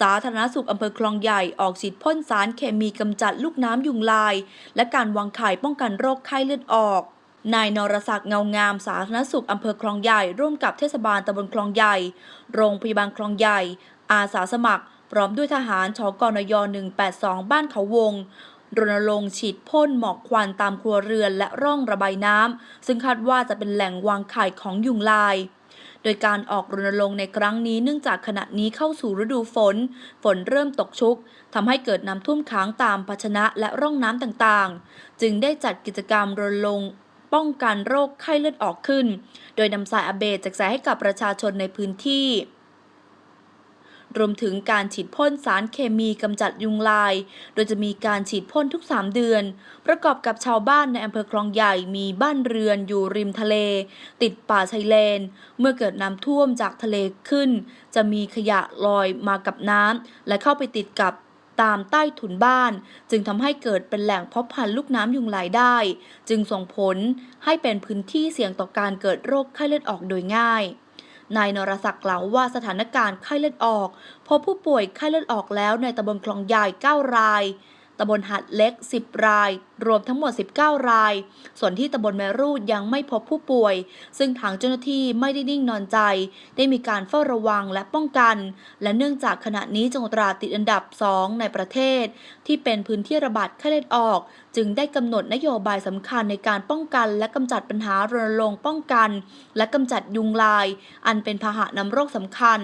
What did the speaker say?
สาธารณสุขอำเภอคลองใหญ่ออกฉีดพ่นสารเคมีกำจัดลูกน้ำยุงลาย และการวางไข่ป้องกันโรคไข้เลือดออกนายนรศักดิ์เงางามสาธารณสุขอำเภอคลองใหญ่ ร่วมกับเทศบาลตำบลคลองใหญ่ โรงพยาบาลคลองใหญ่ อาสาสมัคร พร้อมด้วยทหารชกนย 182 บ้านเขาวง รณรงค์ฉีดพ่นหมอกควันตามครัวเรือนและร่องระบายน้ำซึ่งคาดว่าจะเป็นแหล่งวางไข่ของยุงลาย โดยการออกรณรงค์ในครั้งนี้เนื่องจากขณะนี้เข้าสู่ฤดูฝน ฝนเริ่มตกชุกทำให้เกิดน้ำท่วมค้างตามภาชนะและร่องน้ำต่างๆ จึงได้จัดกิจกรรมรณรงค์ป้องกันโรคไข้เลือดออกขึ้น โดยนำสายอาเบจแจกจ่ายให้กับประชาชนในพื้นที่ รวมถึงการฉีดพ่นสารเคมีกำจัดยุงลาย โดยจะมีการฉีดพ่นทุก 3 เดือน ประกอบกับชาวบ้านในอำเภอคลองใหญ่มีบ้านเรือนอยู่ริมทะเล ติดป่าชายเลน เมื่อเกิดน้ำท่วมจากทะเลขึ้น จะมีขยะลอยมากับน้ำและเข้าไปติดกับตามใต้ถุนบ้าน จึงทำให้เกิดเป็นแหล่งเพาะพันธุ์ลูกน้ำยุงลายได้ จึงส่งผลให้เป็นพื้นที่เสี่ยงต่อการเกิดโรคไข้เลือดออกโดยง่าย นายนรศักดิ์กล่าวว่าสถานการณ์ไข้เลือดออก พบผู้ป่วยไข้เลือดออกแล้วในตำบลคลองใหญ่9ราย ตำบลหัดเล็ก 10 ราย รวมทั้งหมด 19 ราย ส่วนที่ตำบลแมรูดยังไม่พบผู้ป่วย ซึ่งทางเจ้าหน้าที่ไม่ได้นิ่งนอนใจ ได้มีการเฝ้าระวังและป้องกัน และเนื่องจากขณะนี้จังหวัดตราดติดอันดับ 2 ในประเทศ ที่เป็นพื้นที่ระบาดไข้เลือดออก จึงได้กำหนดนโยบายสำคัญในการป้องกัน และกำจัดปัญหารณรงค์ป้องกัน และกำจัดยุงลาย อันเป็นพาหะนำโรคสำคัญ